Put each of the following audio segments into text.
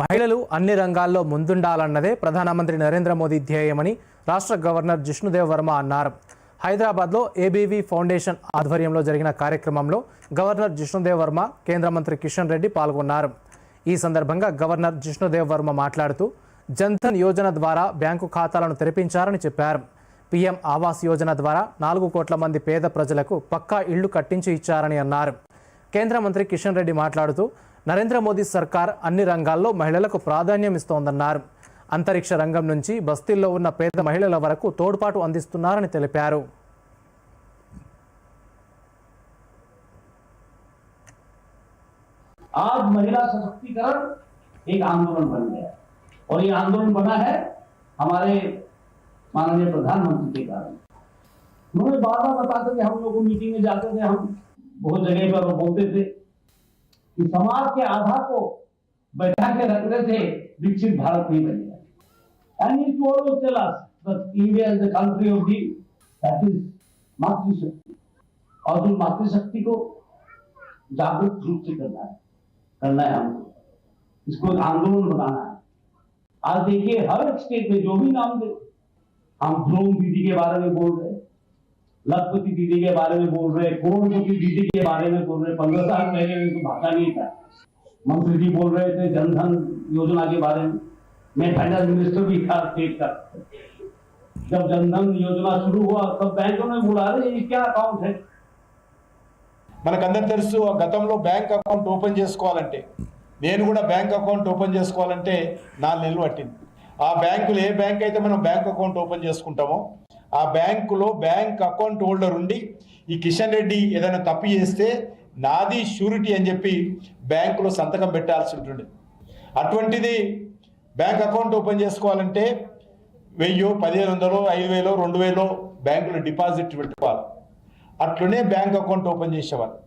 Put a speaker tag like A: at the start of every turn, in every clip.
A: మహిళలు అన్ని రంగాల్లో ముందుండాలన్నదే ప్రధానమంత్రి నరేంద్ర మోదీ ధ్యేయమని రాష్ట్ర గవర్నర్ జిష్ణుదేవ్ వర్మ అన్నారు హైదరాబాద్లో ఏబీవీ ఫౌండేషన్ ఆధ్వర్యంలో జరిగిన కార్యక్రమంలో గవర్నర్ జిష్ణుదేవ్ వర్మ కేంద్ర మంత్రి కిషన్ రెడ్డి పాల్గొన్నారు ఈ సందర్భంగా గవర్నర్ జిష్ణుదేవ్ వర్మ మాట్లాడుతూ జన్ధన్ యోజన ద్వారా బ్యాంకు ఖాతాలను తెరిపించారని చెప్పారు పీఎం ఆవాస్ యోజన ద్వారా నాలుగు కోట్ల మంది పేద ప్రజలకు పక్కా ఇళ్లు కట్టించి ఇచ్చారని అన్నారు కేంద్ర మంత్రి కిషన్ రెడ్డి మాట్లాడుతూ नरेंद्र मोदी सरकार अन्नी రంగాల్లో మహిళలకు ప్రాధాన్యం ఇస్తోందన్నారు అంతరిక్ష రంగం నుంచి బస్తీల్లో ఉన్న పేద మహిళల
B: आज महिला सशक्तिकरण एक आंदोलन बन गया और ये आंदोलन बना है हमारे माननीय प्रधानमंत्री के कारण उन्होंने बार बार बताते थे हम लोगों मीटिंग में जाते थे हम बहुत जगह पर बोलते थे कि समाज के आधार को बैठा के रखने से विकसित भारत नहीं बनेगा and it tell us that India is the country of the that is मातृशक्ति और उन मातृशक्ति को जागरूक रूप से करना है करना है हमको इसको एक आंदोलन बनाना है आज देखिए हर एक स्टेट में जो भी नाम दे हम ध्रुव दीदी के बारे में बोल रहे हैं లక్ష్మి తిదిది కే బారే మే బోల్ రహే కోను తిదిది కే బారే మే బోల్ రహే 15 సాల్ మైనే ఇన్కో భాకా నీతా మన్సిది బోల్ రహేతే జందన్ యోజనా కే బారే మే మే ఫైనాన్షియల్ మినిస్టర్ భీ ఖాస్ స్టేట్ కబ్ జందన్ యోజనా షురూ హువా సబ్ బ్యాంక్ లో మే బోలారే ఏ క్యా అకౌంట్ హై మన
C: కందర్ తర్సు ఆ గతంలో బ్యాంక్ అకౌంట్ ఓపెన్ చేస్కోవాలంటే నేను కూడా బ్యాంక్ అకౌంట్ ఓపెన్ చేస్కోవాలంటే నా నిలువట్టింది ఆ బ్యాంక్ లే ఏ బ్యాంక్ అయితే మనం బ్యాంక్ అకౌంట్ ఓపెన్ చేసుకుంటామో ఆ బ్యాంకులో బ్యాంక్ అకౌంట్ హోల్డర్ ఉండి ఈ కిషన్ రెడ్డి ఏదైనా తప్పు చేస్తే నాది షూరిటీ అని చెప్పి బ్యాంకులో సంతకం పెట్టాల్సి ఉంటుంది అటువంటిది బ్యాంక్ అకౌంట్ ఓపెన్ చేసుకోవాలంటే వెయ్యో పదిహేను వందలు ఐదు వేలో రెండు వేలో బ్యాంకులో డిపాజిట్ పెట్టుకోవాలి అట్లనే బ్యాంక్ అకౌంట్ ఓపెన్ చేసేవాళ్ళు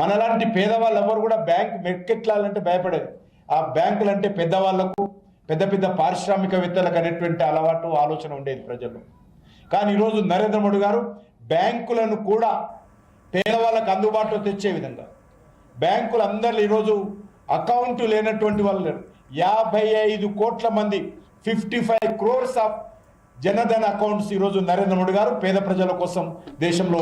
C: మనలాంటి పేదవాళ్ళు ఎవరు కూడా బ్యాంక్ మెక్కెట్లాలంటే భయపడేది ఆ బ్యాంకులు అంటే పెద్దవాళ్లకు పెద్ద పెద్ద పారిశ్రామికవేత్తలకు అనేటువంటి అలవాటు ఆలోచన ఉండేది ప్రజల్లో కానీ ఈరోజు నరేంద్ర మోడీ గారు బ్యాంకులను కూడా పేదవాళ్ళకు అందుబాటులో తెచ్చే విధంగా బ్యాంకులు అందరు ఈరోజు అకౌంట్ లేనటువంటి వాళ్ళు లేరు యాభై ఐదు కోట్ల మంది fifty five crores of Jan Dhan accounts ఈరోజు నరేంద్ర మోడీ గారు పేద ప్రజల కోసం దేశంలో